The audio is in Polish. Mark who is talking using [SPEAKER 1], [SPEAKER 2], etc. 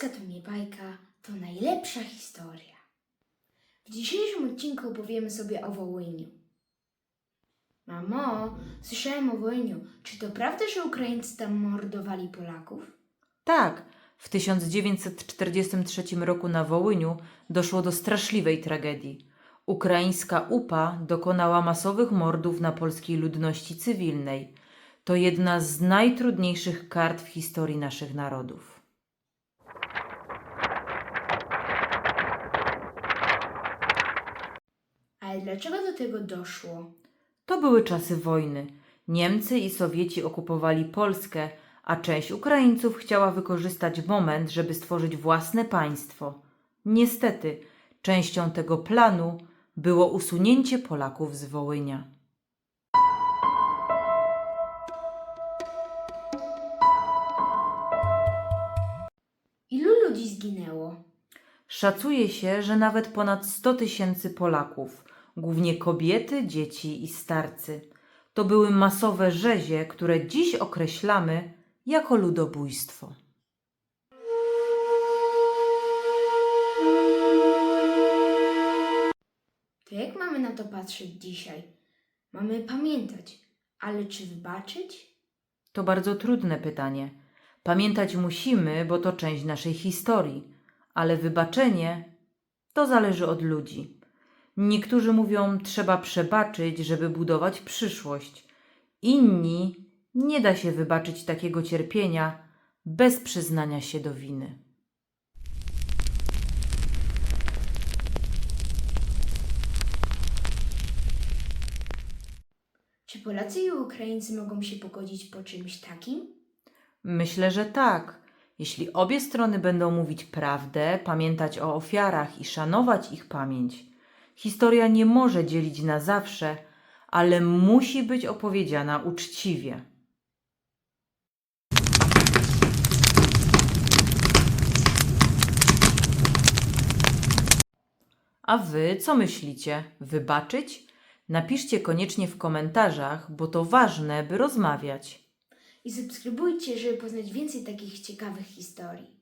[SPEAKER 1] Polska to nie bajka, to najlepsza historia. W dzisiejszym odcinku opowiemy sobie o Wołyniu. Mamo, słyszałem o Wołyniu. Czy to prawda, że Ukraińcy tam mordowali Polaków?
[SPEAKER 2] Tak, w 1943 roku na Wołyniu doszło do straszliwej tragedii. Ukraińska UPA dokonała masowych mordów na polskiej ludności cywilnej. To jedna z najtrudniejszych kart w historii naszych narodów.
[SPEAKER 1] Dlaczego do tego doszło?
[SPEAKER 2] To były czasy wojny. Niemcy i Sowieci okupowali Polskę, a część Ukraińców chciała wykorzystać moment, żeby stworzyć własne państwo. Niestety, częścią tego planu było usunięcie Polaków z Wołynia.
[SPEAKER 1] Ilu ludzi zginęło?
[SPEAKER 2] Szacuje się, że nawet ponad 100 tysięcy Polaków, głównie kobiety, dzieci i starcy. To były masowe rzezie, które dziś określamy jako ludobójstwo.
[SPEAKER 1] To jak mamy na to patrzeć dzisiaj? Mamy pamiętać, ale czy wybaczyć?
[SPEAKER 2] To bardzo trudne pytanie. Pamiętać musimy, bo to część naszej historii, ale wybaczenie to zależy od ludzi. Niektórzy mówią, trzeba przebaczyć, żeby budować przyszłość. Inni nie da się wybaczyć takiego cierpienia bez przyznania się do winy.
[SPEAKER 1] Czy Polacy i Ukraińcy mogą się pogodzić po czymś takim?
[SPEAKER 2] Myślę, że tak. Jeśli obie strony będą mówić prawdę, pamiętać o ofiarach i szanować ich pamięć, historia nie może dzielić na zawsze, ale musi być opowiedziana uczciwie. A wy co myślicie? Wybaczyć? Napiszcie koniecznie w komentarzach, bo to ważne, by rozmawiać.
[SPEAKER 1] I subskrybujcie, żeby poznać więcej takich ciekawych historii.